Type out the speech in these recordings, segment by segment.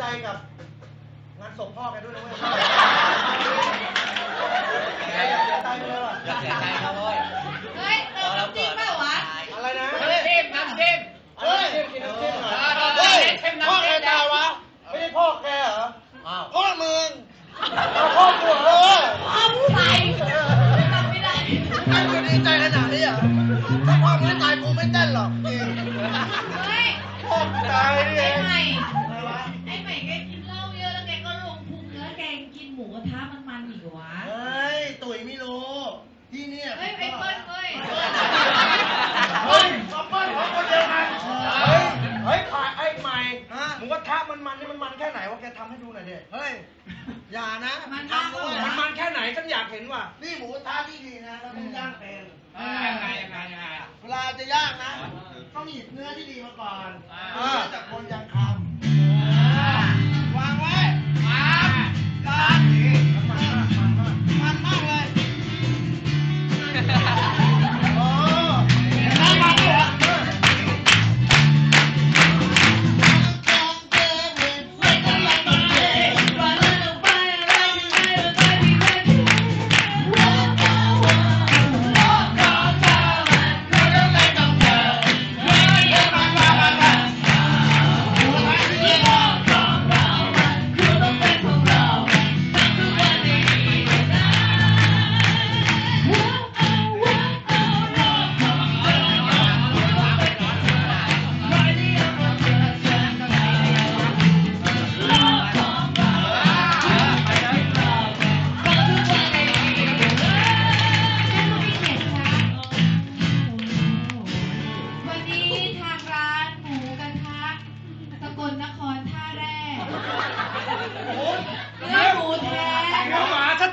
ใจกับงานศพพ่อแกด้วยนะเว้ยแกอย่าเสียใจไปเลยว่ะอย่าเสียใจครับเว้ยเฮ้ยเติมน้ำจิ้มเปล่าวะอะไรนะน้ำจิ้มน้ำจิ้มเฮ้ยกินน้ำจิ้มหน่อยเฮ้ยพ่อแกตายวะ ไม่ใช่พ่อแกเหรออ้าวพ่อมึงเอาพ่อกูเหรอพ่อผู้ใส่จำไม่ได้ไอ้กูดีใจขนาดนี้เหรอถ้าพ่อไม่ตายกูไม่เต้นหรอกจริงเฮ้ยพ่อกูตายนี่ ระทะมันๆอีกวะ เฮ้ย ตุ๋ยไม่รู้ ที่เนี่ยเฮ้ยไอ้เปิ้ลเว้ยเฮ้ยเอาเปิ้ลของคนเดียวกันเฮ้ย เฮ้ยขายไอ้ใหม่หมูกระทะมันมันนี่มันมันแค่ไหนวะแกทำให้ดูหน่อยดิ เฮ้ย อย่านะมันมากกว่ามันมันแค่ไหนฉันอยากเห็นว่ะ นี่หมูกระทะที่ดีนะแล้วต้องย่างเป็นยังไงยังไงยังไงอะเวลาจะย่างนะ ต้องหยิบเนื้อที่ดีมาก่อนอ่าเนื้อจากคนยังคำ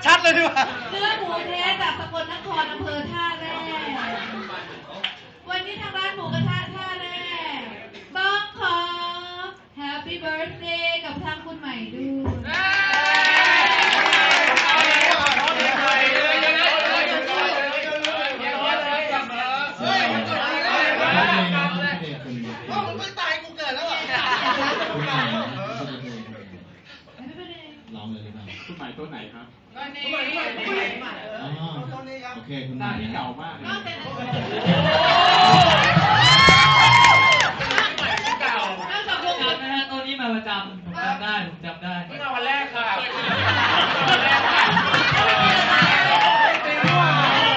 ชัดๆเลยดีกว่าเนื้อหมูแท้จากสกลนครอำเภอท่าแร่วันนี้ทางร้านหมูกระทะท่าแร่ต้องขอ Happy Birthday กับทางคุณใหม่ด้วย คุณหมายตัวไหนครับทำไมทำไมทำไมทำไมอ๋อต้นนี้ครับโอเคคุณหมายที่เก่ามากเลยนอกจากนั้นนอกจากวงจำนะฮะตัวนี้มาประจำผมจำได้ผมจำได้เมื่อวันแรกค่ะ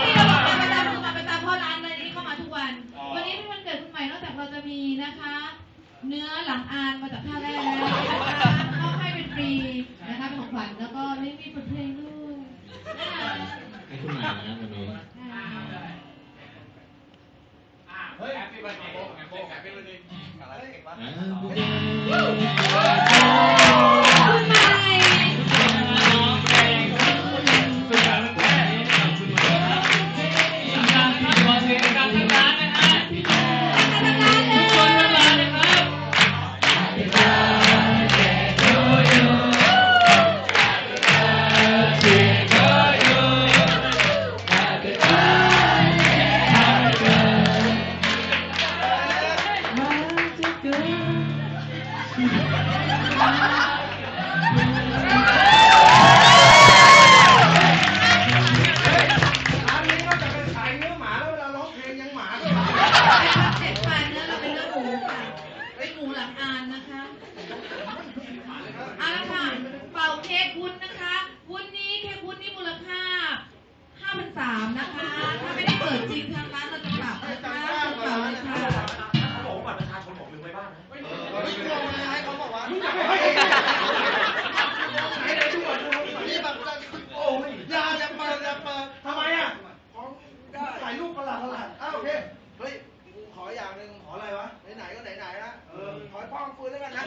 ที่เราบอกมาประจำคือมาประจำเพราะร้านเลยนี่เข้ามาทุกวันวันนี้เป็นวันเกิดคุณใหม่นอกจากเราจะมีนะคะ เนื้อหลังอานมาจากท่าแรกแล้วนะคะมอบให้เป็นฟรีนะคะเป็น ของขวัญแล้วก็ไม่มีบทเพลงด้วยนะคะให้คุณหมายนะครับวันนี้เฮ้ยแฮปปี้วันเกิดแฮปปี้แฮปปี้วันเกิดอะไรเก่งวะอ่าคุ ร้านนี้นอกจากเป็นขายเนื้อหมาแล้วเวลาร้องเพลงยังหมาด้วยเจ็ดพันเนื้อเราเป็นเนื้อหมูค่ะเป็นหมูหลังอานนะคะเอาละค่ะ เป่าเค้กวุ้นนะคะ วุ้นนี้เค้กวุ้นนี่มูลค่า5,300นะคะ ถ้าไม่ได้เปิดจริงทางร้าน ขออะไรวะ ไหนๆก็ไหนๆละเออขอพ่องฟื้นแล้วกันนะ